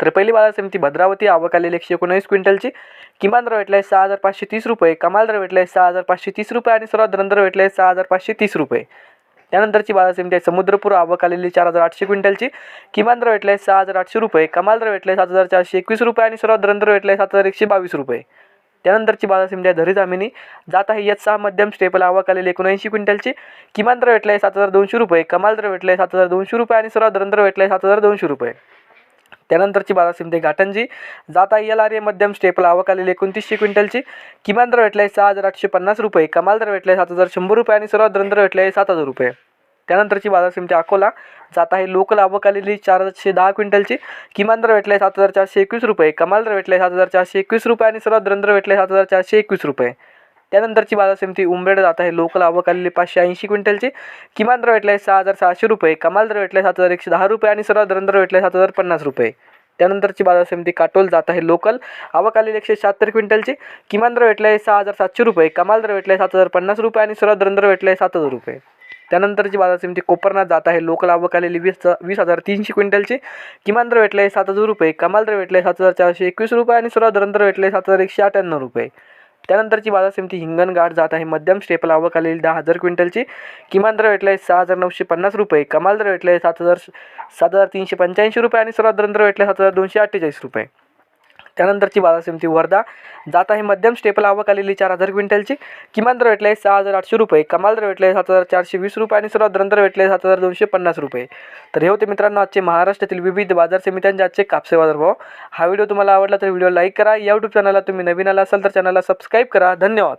तर पहिली बाजार समिती भद्रावती आवक आलेली एकशे एकोणीस क्विंटलची. किमान दर भेटला आहे सहा हजार पाचशे तीस रुपये. कमाल दर भेटला आहे सहा हजार पाचशे तीस रुपये आणि सर्वात दर भेटला आहे सहा हजार पाचशे तीस रुपये. त्यानंतरची बाजार समिती आहे समुद्रपूर आवक आलेली चार हजार आठशे क्विंटलची. किमान दर भेटला आहे सहा हजार आठशे रुपये. कमाल दर भेटला आहे सात हजार चारशे एकवीस रुपये आणि सर्वात दर भेटला आहे सात हजार एकशे बावीस रुपये. त्यानंतरची बाजार समिती आहे धरी जामिनी जात आहे यात सहा मध्यम स्टेपल आवक आलेली एकोणऐंशी क्विंटलची. किमान दर भेटला आहे सात हजार दोनशे रुपये. कमाल दर भेटला आहे सात हजार दोनशे रुपये आणि सर्वात दर भेटला आहे सात हजार दोनशे रुपये. त्यानंतरची बाजार समिती घाटंजी जाता एल आर ए मध्यम स्टेपला आवक आलेली एकोणतीसशे क्विंटलची. किमान दर भेटला आहे सहा हजार आठशे पन्नास रुपये. कमाल दर भेटला आहे सात हजार शंभर रुपये आणि सर्वात दर भेटला आहे सात हजार रुपये. त्यानंतरची बाजार समिती अकोला. जात आहे लोकल आवक आलेली चारशे दहा क्विंटलची. किमान दर भेटला आहे सात हजार चारशे एकवीस रुपये. कमाल दर भेटला आहे सात हजार चारशे एकवीस रुपये आणि सर्वात दर भेटला आहे सात हजार चारशे एकवीस रुपये. त्यानंतरची बाजार समिती उमरेड जात आहे. लोकल आवक आलेली पाचशे ऐंशी क्विंटलची. किमान दर भेटला आहे सहा हजार सहाशे रुपये. कमाल दर भेटला आहे सात हजार एकशे दहा रुपये आणि सर्वात दर भेटला आहे सात हजार पन्नास रुपये. त्यानंतरची बाजार समिती काटोल जात आहे. लोकल आवक आलेली एकशे शहात्तर क्विंटलची. किमान दर भेटला आहे सहा हजार सातशे रुपये. कमाल दर भेटला आहे सात हजार पन्नास रुपये आणि सर्वात दर भेटला आहे सात हजार रुपये. त्यानंतरची बाजार समिती कोपरनाथ जात आहे. लोकल आवक आलेली वीस वीस हजार तीनशे क्विंटलची. किमान दर भेटला आहे सात हजार रुपये. कमाल दर भेटला आहे सात हजार चारशे एकवीस रुपये आणि सर्वात दर भेटले सात हजार एकशे अठ्ठ्याण्णव रुपये. त्यानंतरची बाजार समिती हिंगणघाट जात आहे. मध्यम स्टेपल आवक आलेली दहा हजार क्विंटलची. किमान दर भेटला आहे सहा हजार नऊशे पन्नास रुपये. कमाल दर भेटला आहे सात हजार सात हजार तीनशे पंच्याऐंशी रुपये आणि सर्वात दर आहे सात हजार दोनशे अठ्ठेचाळीस रुपये. त्यानंतरची बाजार समिती वर्धा. जात आहे मध्यम स्टेपल आवक आलेली चार हजार क्विंटलची. किमान दर भेटला आहे सहा हजार आठशे रुपये. कमाल दर भेटला आहे सात हजार चारशे वीस रुपये आणि सर्वात दर भेटले आहे सात हजार दोनशे पन्नास रुपये. तर हे होते मित्रांनो आजचे महाराष्ट्रातील विविध बाजार समित्यांचे आजचे कापसे बाजारभाव. हा व्हिडिओ तुम्हाला आवडला तर व्हिडिओ लाईक करा. या यूट्यूब चॅनलला तुम्ही नवीन आला असाल तर चॅनलला सबस्क्राईब करा. धन्यवाद.